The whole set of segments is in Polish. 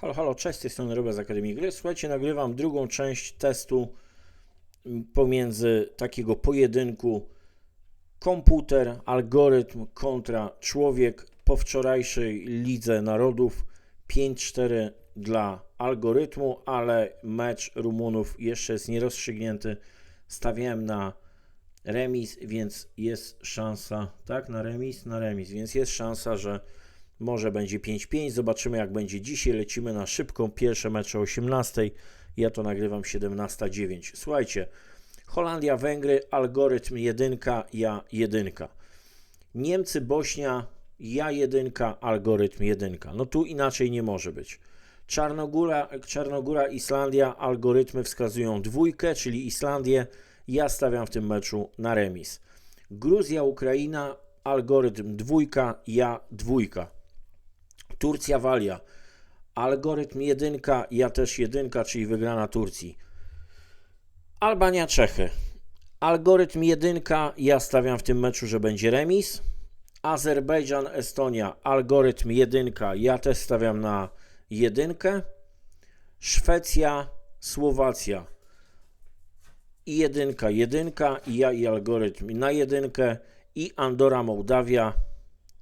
Halo, halo, cześć, z tej strony Robert z Akademii Gry. Słuchajcie, nagrywam drugą część testu pomiędzy takiego pojedynku komputer, algorytm kontra człowiek po wczorajszej Lidze Narodów 5-4 dla algorytmu, ale mecz Rumunów jeszcze jest nierozstrzygnięty. Stawiałem na remis, więc jest szansa, tak, na remis, na remis, więc jest szansa, że może będzie 5-5. Zobaczymy, jak będzie dzisiaj. Lecimy na szybką. Pierwsze mecze o 18. Ja to nagrywam 17.09. Słuchajcie, Holandia, Węgry, algorytm 1, ja 1. Niemcy, Bośnia, ja 1, algorytm 1. No tu inaczej nie może być. Czarnogóra, Czarnogóra, Islandia, algorytmy wskazują dwójkę, czyli Islandię. Ja stawiam w tym meczu na remis. Gruzja, Ukraina, algorytm dwójka, ja dwójka. Turcja, Walia, algorytm jedynka, ja też jedynka, czyli wygrana Turcji. Albania, Czechy, algorytm jedynka, ja stawiam w tym meczu, że będzie remis. Azerbejdżan, Estonia, algorytm jedynka, ja też stawiam na jedynkę. Szwecja, Słowacja, i jedynka, jedynka, i ja i algorytm na jedynkę, i Andora, Mołdawia,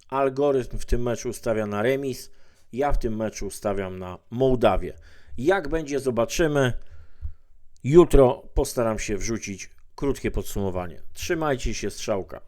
algorytm w tym meczu stawia na remis, ja w tym meczu stawiam na Mołdawię. Jak będzie, zobaczymy. Jutro postaram się wrzucić krótkie podsumowanie. Trzymajcie się, strzałka.